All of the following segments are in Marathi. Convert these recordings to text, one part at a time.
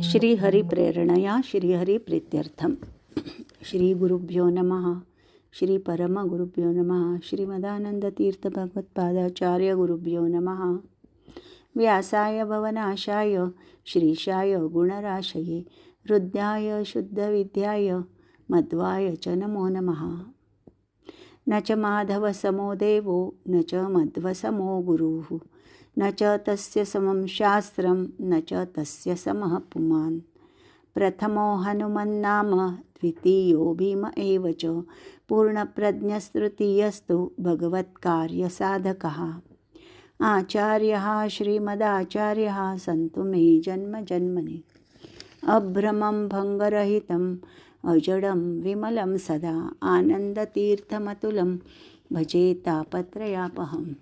श्रीहरिप्रेरणया श्रीहरिप्रीत्यर्थं श्रीगुरुभ्यो नमः। श्रीपरमगुरुभ्यो नमः। श्रीमदानन्दतीर्थभगवत्पादाचार्यगुरुभ्यो नमः। व्यासाय भवनाशाय श्रीशाय गुणराशये हृद्याय शुद्धविद्याय मध्वाय च नमो नमः। न च माधवसमो देवो न च मध्वसमो गुरुः। न च तस्य समं शास्त्रं न च तस्य समः पुमान्। प्रथमो हनुमन्नाम द्वितीयो भीम एव च। पूर्णप्रज्ञस्तृतीयस्तु भगवत्कार्यसाधकः। आचार्यः श्रीमदाचार्यः सन्तु मे जन्मजन्मनि अभ्रमं भङ्गरहितम् अजडं विमलं सदा। आनन्दतीर्थमतुलं भजे तापत्रयापहम्।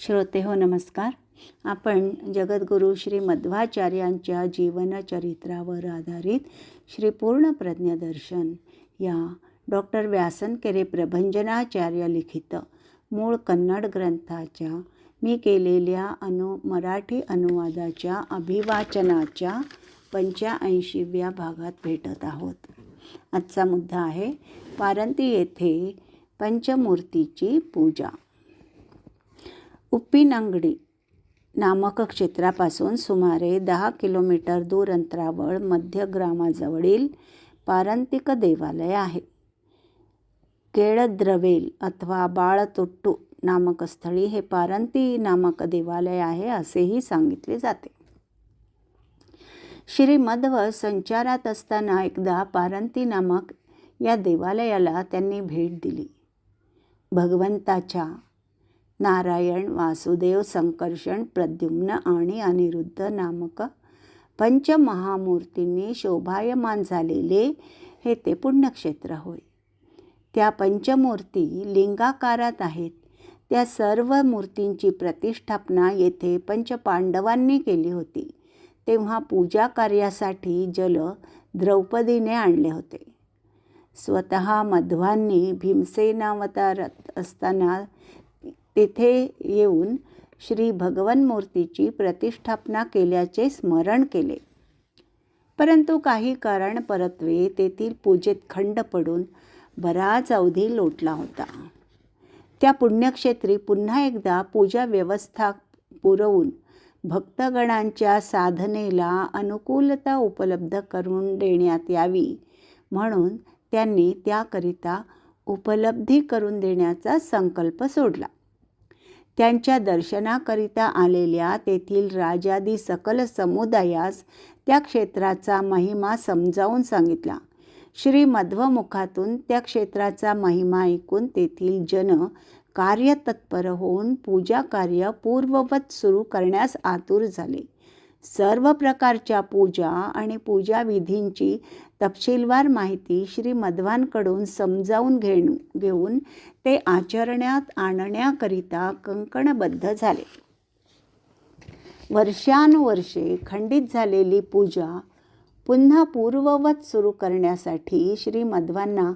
श्रोते हो नमस्कार. आपण जगद्गुरू श्री मध्वाचार्यांच्या जीवनचरित्रावर आधारित श्री पूर्ण प्रज्ञदर्शन या डॉक्टर व्यासनकेरे प्रभंजनाचार्य लिखित मूळ कन्नड ग्रंथाच्या मी केलेल्या अनु मराठी अनुवादाच्या अभिवाचनाच्या पंच्याऐंशीव्या भागात भेटत आहोत. आजचा मुद्दा आहे पारंती येथे पंचमूर्तीची पूजा. उप्पिनंगडी नामक क्षेत्रापासून सुमारे दहा किलोमीटर दूर अंतरावर मध्य ग्रामाजवळील पारंतिक देवालय आहे. केळद्रवेल अथवा बाळतुट्टू नामक स्थळी हे पारंती नामक देवालय आहे असेही सांगितले जाते. श्री मध्व संचारात असताना एकदा पारंती नामक या देवालयाला त्यांनी भेट दिली. भगवंताच्या नारायण वासुदेव संकर्षण प्रद्युम्न आणि अनिरुद्ध नामक पंचमहामूर्तींनी शोभायमान झालेले हे ते पुण्यक्षेत्र होय. त्या पंचमूर्ती लिंगाकारात आहेत. त्या सर्व मूर्तींची प्रतिष्ठापना येथे पंचपांडवांनी केली होती. तेव्हा पूजा कार्यासाठी जल द्रौपदीने आणले होते. स्वतः मध्वांनी भीमसेनावतारात असताना तेथे येऊन श्री भगवनमूर्तीची प्रतिष्ठापना केल्याचे स्मरण केले. परंतु काही कारण परत्वे तेथील पूजेत खंड पडून बराच अवधी लोटला होता. त्या पुण्यक्षेत्री पुन्हा एकदा पूजा व्यवस्था पुरवून भक्तगणांच्या साधनेला अनुकूलता उपलब्ध करून देण्यात यावी म्हणून त्यांनी त्याकरिता उपलब्धी करून देण्याचा संकल्प सोडला. त्यांच्या दर्शनाकरिता आलेल्या तेथील राजादी सकल समुदायास त्या क्षेत्राचा महिमा समजावून सांगितला. श्री मध्वमुखातून त्या क्षेत्राचा महिमा ऐकून तेथील जन कार्यतत्पर होऊन पूजा कार्य पूर्ववत सुरू करण्यास आतुर झाले. सर्व प्रकारच्या पूजा आणि पूजा विधींची तपशीलवार माहिती श्री मध्वांकडून समजावून घेण घेऊन ते आचरण्यात आणण्याकरिता कंकणबद्ध झाले. वर्षानुवर्षे खंडित झालेली पूजा पुन्हा पूर्ववत सुरू करण्यासाठी श्री मध्वांना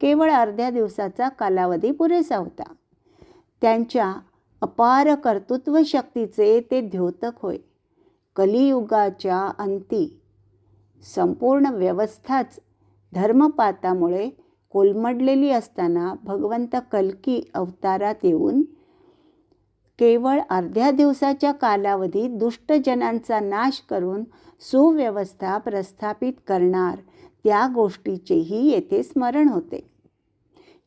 केवळ अर्ध्या दिवसाचा कालावधी पुरेसा होता. त्यांच्या अपार कर्तृत्व शक्तीचे ते द्योतक होय. कलियुगाच्या अंती संपूर्ण व्यवस्थाच धर्मपातामुळे कोलमडलेली असताना भगवंत कल्की अवतारात येऊन केवळ अर्ध्या दिवसाच्या कालावधीत दुष्टजनांचा नाश करून सुव्यवस्था प्रस्थापित करणार त्या गोष्टीचेही येथे स्मरण होते.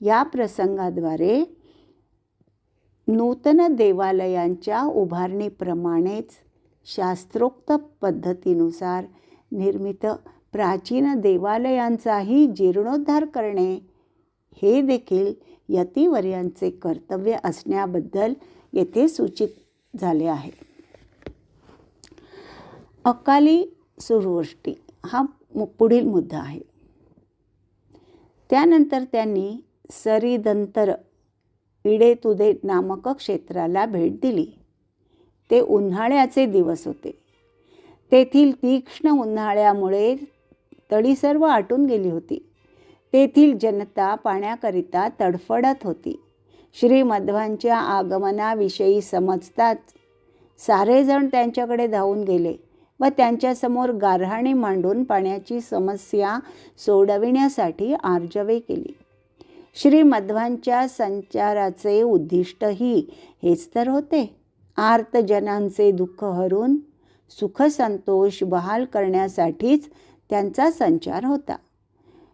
या प्रसंगाद्वारे नूतन देवालयांच्या उभारणीप्रमाणेच शास्त्रोक्त पद्धतीनुसार निर्मित प्राचीन देवालयांचाही जीर्णोद्धार करणे हे देखील यतिवर्यांचे कर्तव्य असण्याबद्दल येथे सूचित झाले आहे. अकाली सुरवृष्टी हा पुढील मुद्दा आहे. त्यानंतर त्यांनी सरीदंतर इडे तुदे नामक क्षेत्राला भेट दिली. ते उन्हाळ्याचे दिवस होते. तेथील तीक्ष्ण उन्हाळ्यामुळे तळी सर्व आटून गेली होती. तेथील जनता पाण्याकरिता तडफडत होती. श्री मध्वांच्या आगमनाविषयी समजताच सारेजण त्यांच्याकडे धावून गेले व त्यांच्यासमोर गारहाणी मांडून पाण्याची समस्या सोडविण्यासाठी आर्जवे केली. श्रीमध्वांच्या संचाराचे उद्दिष्टही हेच तर होते. आर्तजनांचे दुःख हरून सुखसंतोष बहाल करण्यासाठीच त्यांचा संचार होता.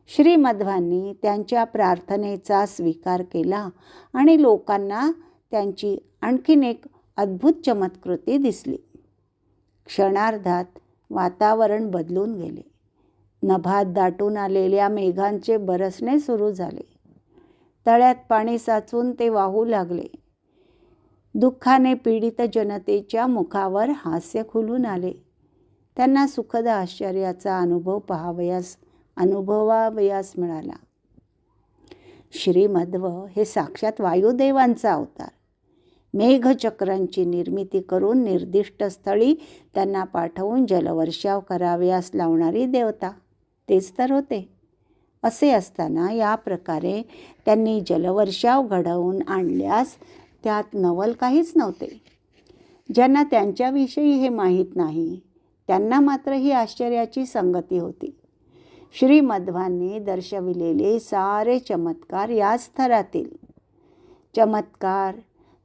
श्रीमध्वांनी त्यांच्या प्रार्थनेचा स्वीकार केला आणि लोकांना त्यांची आणखीन एक अद्भुत चमत्कृती दिसली. क्षणार्धात वातावरण बदलून गेले. नभात दाटून आलेल्या मेघांचे बरसणे सुरू झाले. तळ्यात पाणी साचून ते वाहू लागले. दुःखाने पीडित जनतेच्या मुखावर हास्य खुलून आले. त्यांना सुखद आश्चर्याचा अनुभव पहावयास अनुभवावयास मिळाला. श्रीमध्व हे साक्षात वायुदेवांचा अवतार. मेघचक्रांची निर्मिती करून निर्दिष्ट स्थळी त्यांना पाठवून जलवर्षाव करावयास लावणारी देवता तेच तर होते. असे असताना या प्रकारे त्यांनी जलवर्षाव घडवून आणल्यास त्यात नवल काहीच नव्हते. ज्यांना त्यांच्याविषयी हे माहीत नाही त्यांना मात्र ही आश्चर्याची संगती होती. श्रीमध्वांनी दर्शविलेले सारे चमत्कार याच थरातील. चमत्कार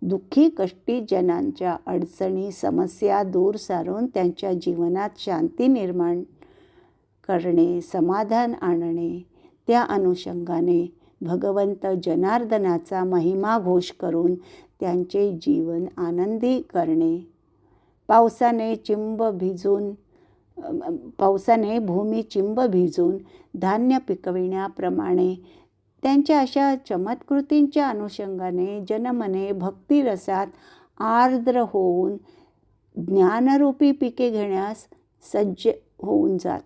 दुःखी कष्टी जनांच्या अडचणी समस्या दूर सारून त्यांच्या जीवनात शांती निर्माण करणे समाधान आणणे त्या अनुषंगाने भगवंत जनार्दनाचा महिमा घोष करून त्यांचे जीवन आनंदी करणे. पावसाने चिंब भिजून पावसाने भूमी चिंब भिजून धान्य पिकविण्याप्रमाणे त्यांच्या अशा चमत्कृतींच्या अनुषंगाने जनमने भक्तिरसात आर्द्र होऊन ज्ञानरूपी पिके घेण्यास सज्ज होऊन जात.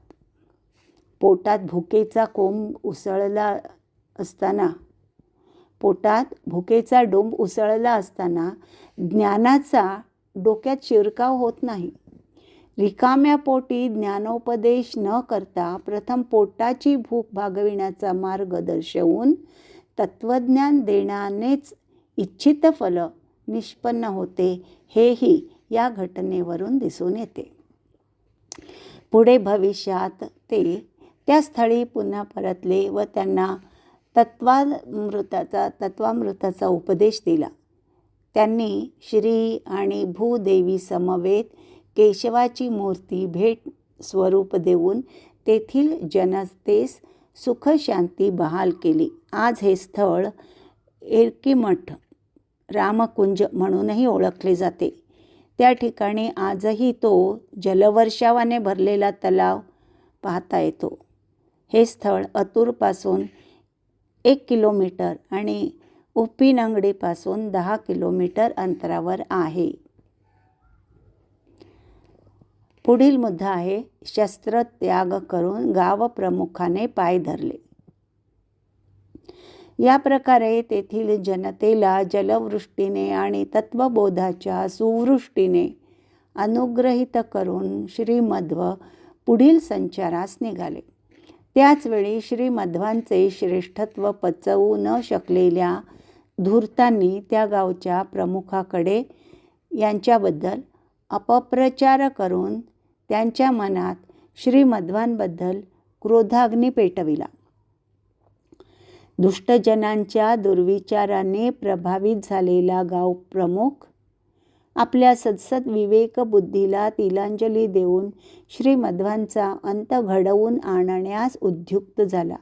पोटात भुकेचा कोंब उसळला असताना. पोटात भुकेचा डोंब उसळला असताना ज्ञानाचा डोक्यात शिरकाव होत नाही. रिकाम्या पोटी ज्ञानोपदेश न करता प्रथम पोटाची भूक भागविण्याचा मार्ग दर्शवून तत्त्वज्ञान देण्यानेच इच्छित फल निष्पन्न होते हेही या घटनेवरून दिसून येते. पुढे भविष्यात ते त्या स्थळी पुन्हा परतले व त्यांना तत्वामृताचा तत्वामृताचा उपदेश दिला. त्यांनी श्री आणि भूदेवी समवेत केशवाची मूर्ती भेट स्वरूप देऊन तेथील जनतेस सुखशांती बहाल केली. आज हे स्थळ एरकीमठ रामकुंज म्हणूनही ओळखले जाते. त्या ठिकाणी आजही तो जलवर्षावाने भरलेला तलाव पाहता येतो. हे स्थळ अतूरपासून एक किलोमीटर आणि उपिनंगडीपासून दहा किलोमीटर अंतरावर आहे. पुढील मुद्दा आहे शस्त्रत्याग करून गावप्रमुखाने पाय धरले. या प्रकारे तेथील जनतेला जलवृष्टीने आणि तत्वबोधाच्या सुवृष्टीने अनुग्रहित करून श्रीमध्व पुढील संचारास निघाले. त्याचवेळी श्रीमध्वांचे श्रेष्ठत्व पचवू न शकलेल्या धूर्तांनी त्या गावच्या प्रमुखाकडे यांच्याबद्दल अपप्रचार करून त्यांच्या मनात श्रीमध्वांबद्दल क्रोधाग्नी पेटविला. दुष्टजनांच्या दुर्विचाराने प्रभावित झालेला गाव प्रमुख आपल्या सदसद विवेक बुद्धीला तिलांजली देऊन श्रीमध्वांचा अंत घडवून आणण्यास उद्युक्त झाला.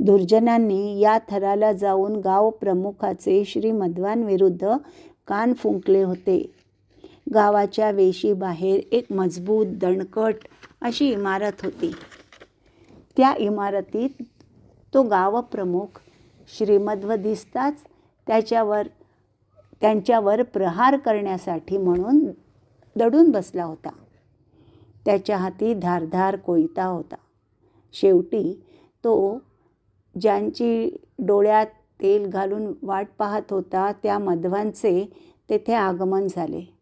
दुर्जनांनी या थराला जाऊन गाव प्रमुखाचे श्रीमध्वांविरुद्ध कान फुंकले होते. गावाच्या वेशीबाहेर एक मजबूत दणकट अशी इमारत होती. त्या इमारतीत तो गावप्रमुख श्रीमध्व दिसताच त्याच्यावर त्यांच्यावर प्रहार करण्यासाठी म्हणून दडून बसला होता. त्याच्या हाती धारधार कोयता होता. शेवटी तो ज्यांची डोळ्यात तेल घालून वाट पाहत होता त्या मधवांचे तेथे आगमन झाले.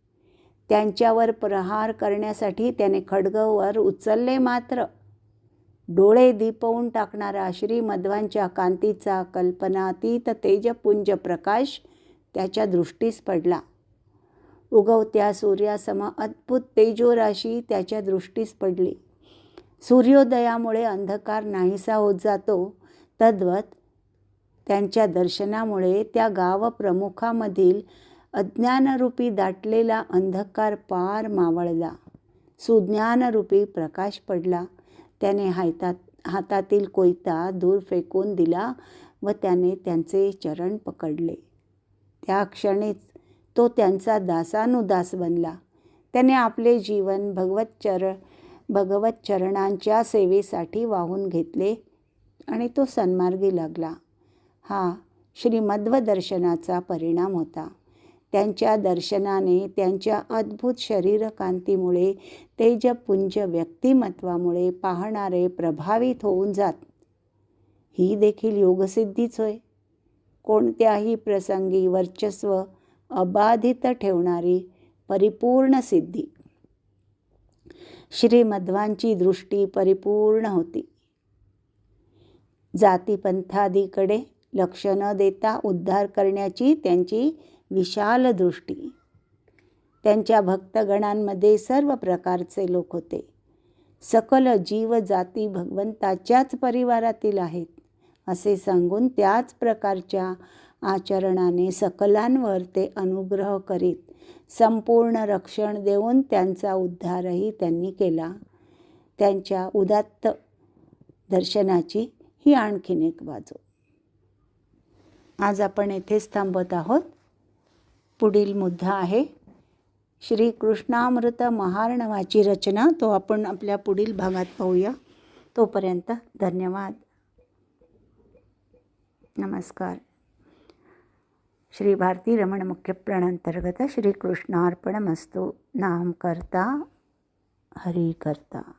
त्यांच्यावर प्रहार करण्यासाठी त्याने खडगवर उचलले मात्र. डोळे दिपवून टाकणारा श्री मध्वांच्या कांतीचा कल्पनातीत तेजपुंज प्रकाश त्याच्या दृष्टीस पडला. उगवत्या सूर्यासम अद्भुत तेजोराशी त्याच्या दृष्टीस पडली. सूर्योदयामुळे अंधकार नाहीसा होत जातो. तद्वत त्यांच्या दर्शनामुळे त्या गावप्रमुखामधील अज्ञानरूपी दाटलेला अंधकार पार मावळला. सुज्ञानरूपी प्रकाश पडला. त्याने हातात हातातील कोयता दूर फेकून दिला व त्याने त्यांचे चरण पकडले. त्या क्षणीच तो त्यांचा दासानुदास बनला. त्याने आपले जीवन भगवत चर भगवत चरणांच्या सेवेसाठी वाहून घेतले आणि तो सन्मार्गी लागला. हा श्रीमध्व दर्शनाचा परिणाम होता. त्यांच्या दर्शनाने त्यांच्या अद्भुत शरीरकांतीमुळे तेजपुंज व्यक्तिमत्वामुळे पाहणारे प्रभावित होऊन जात. ही देखील योगसिद्धीच होय. कोणत्याही प्रसंगी वर्चस्व अबाधित ठेवणारी परिपूर्ण सिद्धी. श्रीमध्वांची दृष्टी परिपूर्ण होती. जातीपंथादीकडे लक्ष न देता उद्धार करण्याची त्यांची विशाल दृष्टी. त्यांच्या भक्तगणांमध्ये सर्व प्रकारचे लोक होते. सकल जीव जाती भगवंताच्याच परिवारातील आहेत. असे सांगून त्याच प्रकारच्या आचरणाने सकलांवर ते अनुग्रह करीत संपूर्ण रक्षण देऊन त्यांचा उद्धारही त्यांनी केला. त्यांच्या उदात्त दर्शनाची ही आणखीन एक बाजू. आज आपण येथेच थांबत आहोत. पुढील मुद्दा आहे श्रीकृष्णामृत महार्णवाची रचना. तो आपण आपल्या पुढील भागात पाहूया. तोपर्यंत धन्यवाद. नमस्कार. श्री भारती रमण मुख्य प्राणांतर्गत श्रीकृष्णार्पणमस्तु नाम करता हरी करता.